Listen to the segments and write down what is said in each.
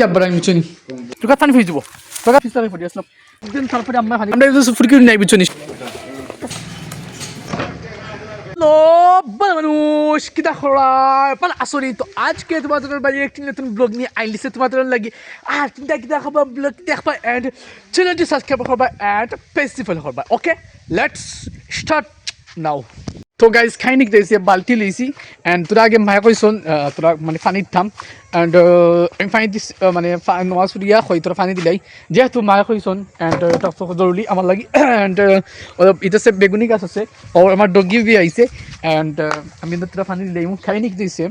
যাবার আমি কিতা খরায় পাল, আসরি। আজকে তোমাদের বাড়ি একটি নতুন ব্লগ নিয়ে আইলিছে তোমাদের লাগি। আর চিন্তা কিতা খাবা ব্লগ দেখবা এন্ড চ্যানেলটি সাবস্ক্রাইব করবা এন্ড ফেস্টিভ্যাল করবা ওকে লেটস স্টার্ট নাও তো গাইজ খাই নিক দিয়েছি বাল্টি লইছি এন্ড তোরা আগে মায়ে কইছন আহ, তোরা মানে পানিত থাম এন্ড আমি পানি দিস মানে নোয়াজ ফুরিয়া হয় তোরা পানি দিলাই যেহেতু মায়ে এন্ড তখন জরুরি আমার লাগি অলপ এটা সে বেগুনি গাছ আছে ও আমার ডগি বি আইছে এন্ড আমি তোরা পানি দিলাই মোক খাই নিক দিয়েছে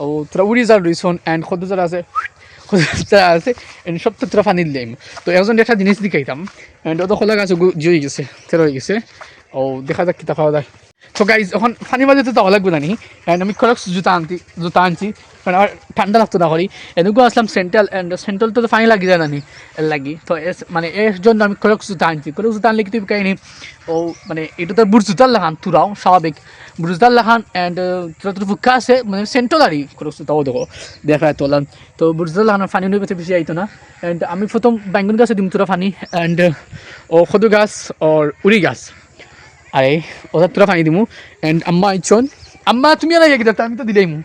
ও তোরা উড়ি যার রইছন এন্ড কত যারা আছে যারা আছে এন্ড সব তো তোরা পানি দিলাই তো একজন একটা জিনিস দিকাইতাম এন্ড ও তো খোলা গাছ জুই গেছে তেরো হয়ে গেছে ও দেখা যাক কিতা খাওয়া যায় তো গাইজ এখন ফানি বাজে তো লাগবে না অ্যান্ড আমি খরচ জুতা আনতি, জুতা আনছি। কারণ আমার ঠান্ডা লাগতো না করি এনেকুৱা আসলাম সেন্ট্রাল অ্যান্ড সেন্ট্রাল তো ফানি লাগি যায় না নি, লাগি। তো এস মানে এর জন্য আমি খরচ জুতা আনছি। খরচ জুতা আনলে তুমি কাহিনি? ও মানে এটা তো বুট জুতার লাগান তুরাও, স্বাভাবিক। বুট জুতার লাগান অ্যান্ড তোরা তোর ফুকা আছে মানে সেন্ট্রাল আরই খরচ জুতাও দেখো, দেখা তোলান তো বুট জুতার লাগানোর ফানি নই পেতে বেশি আইতো না। অ্যান্ড আমি প্রথম বেঙ্গন গাছে দিম তোরা ফানি অ্যান্ড ও খদু গাছ ওর উড়ি গাছ। আরে ওটা তোরা পানি দিমু। এন্ড আম্মা আইছন আম্মা তুমি আর আগে আমি তো দিলাইমু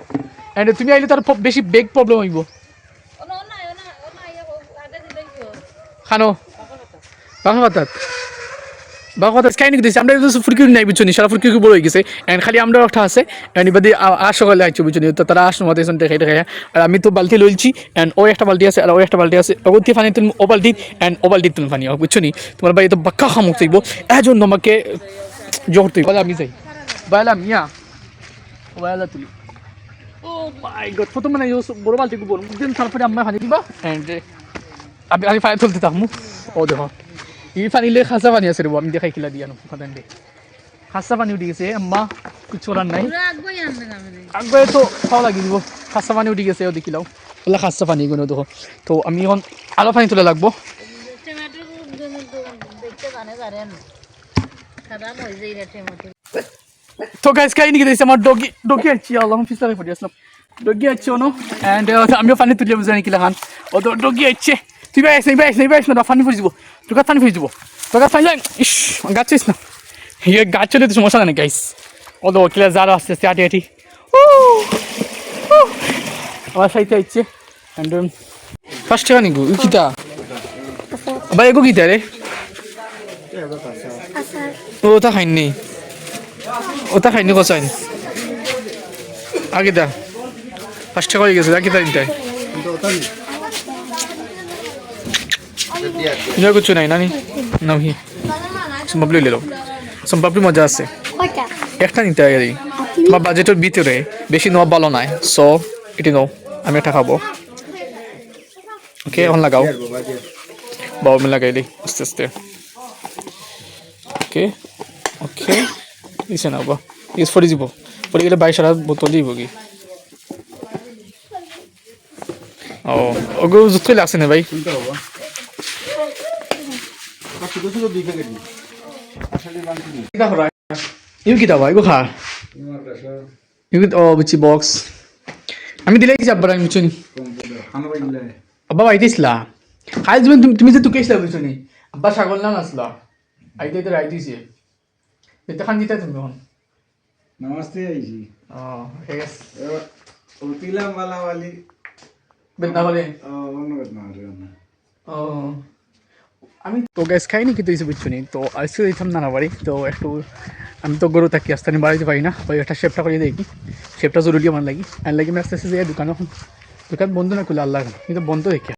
এন্ড তুমি আইলে তার বেশি বেগ প্রবলেম হইব. খানো। বাঘা পাতাত। পাতাত কাহিনী দিয়েছে আমরা তো ফুরকি নাই বুঝছ নি সারা ফুরকি বড় হয়ে গেছে। এন্ড খালি আমরা একটা আছে। এন্ড এবার আর সকালে আইছো তো তারা আসনো মতো এসন দেখাই দেখাই আর আমি তো বালতি লইছি এন্ড ও একটা বালতি আছে আর ও একটা বালতি আছে। ওগুতি পানি তুমি ও বালতি এন্ড ও বালতি তুমি পানি বুঝছ নি তোমার বাড়ি তো বাক্কা খামুক চাইব। এই জন্য আমাকে জোর তুই বলে আমি যাই বাইলা মিয়া ও বাইলা তুলি ও মাই গড প্রথম মানে ইউস বড় বালতি বড় দিন তারপরে আম্মা পানি দিবা এন্ড আমি আমি পানি তুলতে থাকমু ও দেখো এই পানি লে খাসা পানি আছে রে আমি দেখাই খেলা দিয়া ফাদান দে খাসা পানি উঠে গেছে আম্মা কিছু করার নাই. আগবে তো খাওয়া লাগি দিব খাসা পানি উঠে গেছে ও দেখিলাও ওলা খাসা পানি গুলো দেখো তো আমি এখন আলো পানি তোলা লাগবো তো গাইস কাই নিকে দিয়েছে আমার ডগি ডগি আছে আল্লাহ ফিসারে পড়ে আসলাম ডগি আছে ওনো এন্ড আমিও পানি তুলে বুঝাই নাকি লাগান ও তো ডগি আছে তুই বাইস নাই বাইস নাই বাইস না পানি ফুরে দিব তোর কাছে পানি ফুরে দিব তোর কাছে পানি যাই ইস গাছিস না ইয়ে গাছ চলে তো সমস্যা নেই গাইস ও তো কিলা যারা আসতে আসতে আটি আটি। আমার সাইতে আইছে এন্ড ফার্স্ট টাকা নিগু কিতা ভাই এগো কিতা রে ওটা খাইনি। ওটা খাইনি কচাইন আগে দা। ফার্স্ট হয়ে গেছে আগে দা দিনটাই ইনো কিছু নাই নানি। নাহি সম্পাপড়ি লেলো সম্পাপড়ি মজা আছে। একটা নিতে আগে। তোমার বাজেটের ভিতরে। বেশি নেওয়া ভালো নাই। সো এটি নাও। আমি একটা খাব। ওকে এখন লাগাও। বাবা আমি লাগাই আস্তে আস্তে। ওকে ওকে দিছে না বা ইউজ করে দিব পরে গেলে বাইশ হাজার বোতল দিব কি ও ওগুলো জুতই লাগছে না ভাই ইউ কিতা ভাই গো খা ইউ ও বুঝছি বক্স আমি দিলে কিছু আব্বার আমি বুঝছি আব্বা আইতেছিলা খাই তুমি তুমি- তুমি যে তুকে আসলা বুঝছ নি আব্বা ছাগল নাম আসলা আইতে তো রাইতেছি এটা খান দিতে তুমি এখন। নমস্তে আইছি ও ঠিক আছে। উতিলাম বালা বালি বেদনা বলে ও অন্য বেদনা ও আমি তো গ্যাস খাইনি কিন্তু এসে বুঝছ নি তো আসতে দিতাম নানা বাড়ি তো একটু আমি তো গরু থাকি আস্তে আমি বাড়িতে পারি না। ওই একটা শেপটা করিয়ে দেখি শেপটা জরুরি আমার লাগি। আর লাগি আমি আস্তে আস্তে যাই দোকান এখন। দোকান বন্ধ না খুলে আল্লাহ কিন্তু বন্ধ দেখি।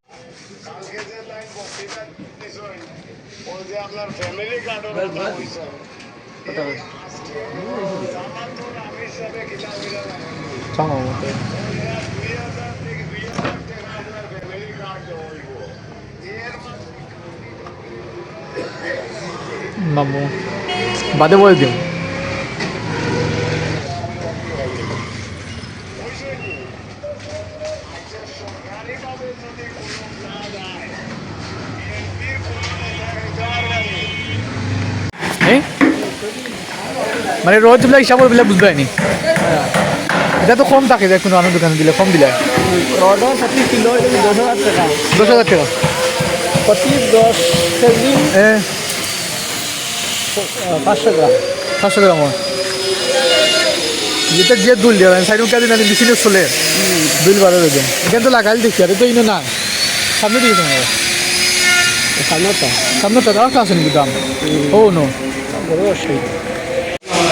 মামু বাদে বলে দিও মানে রোজ বিলাক হিসাব বিলাক বুঝবে নি। এটা তো কম থাকে যে কোনো আনন্দ দোকানে দিলে কম দিলে। এটা দশ হাজার টাকা। কেজি। পাঁচশো গ্রাম পাঁচশো গ্রাম যেটা যে দুল দিয়ে সাইড মুখে দিন মেশিনে চলে। দুল বারো দেবেন এখানে তো লাগাই দেখি আর তো ইনো না সামনে দিকে তোমার সামনেটা সামনে তো রাখা আছে নাকি দাম? Oh no. বড় অসুবিধা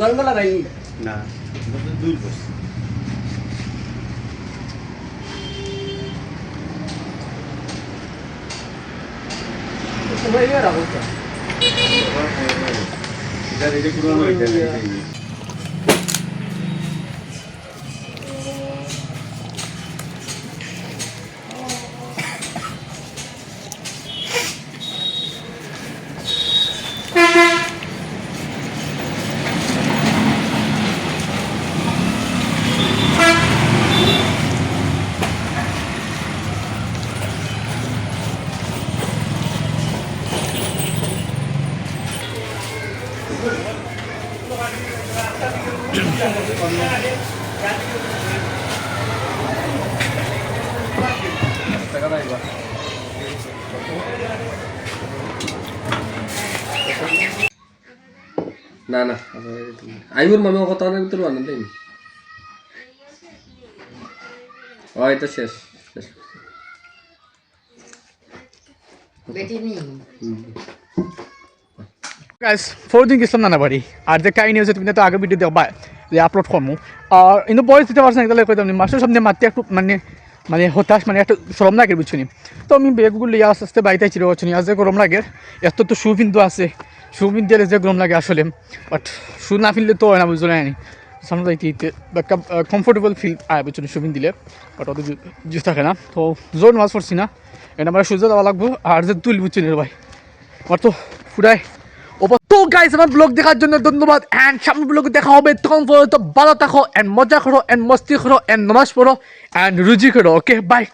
সকালবেলা খাইনি না দূর করছি সবাই রাখো এটা এটা পুরনো এটা না না আইবুর মামা কথা অনেক তোর আনন্দ দেয়নি ও এটা শেষ শেষ। গাইস গেছিলাম নানা বাড়ি আর যে কাহিনী হচ্ছে তুমি তো আগে ভিডিও দেখবা যে আপলোড করব আর কিন্তু বয়স দিতে পারছি না তাহলে কইতাম মাস্টার সামনে মারতে একটু মানে মানে হতাশ মানে একটু সরম লাগে বুঝছি তো আমি বেগগুলো আস্তে আস্তে বাড়িতে ছিল হচ্ছে আজ যে গরম লাগে এত তো শু কিন্তু আছে। শু পিনতে যে গরম লাগে আসলে বাট শু না ফিনলে তো হয় না বুঝলো না। সামনে যাইতে ইতে একটা কমফোর্টেবল ফিল আয় শু পিন দিলে বাট অত জুস থাকে না। তো জোর মাছ পড়ছি না, এটা আমার সূর্য দেওয়া লাগবো, আর যে তুল বুঝছি ভাই। আমার তো ফুরাই। তো গাইস আমার ব্লগ দেখার জন্য ধন্যবাদ অ্যান্ড সামনে ব্লগে দেখা হবে, তখন পর্যন্ত ভালো থাকো অ্যান্ড মজা করো অ্যান্ড মস্তি করো অ্যান্ড নমাজ পড়ো অ্যান্ড রুজি করো ওকে বাই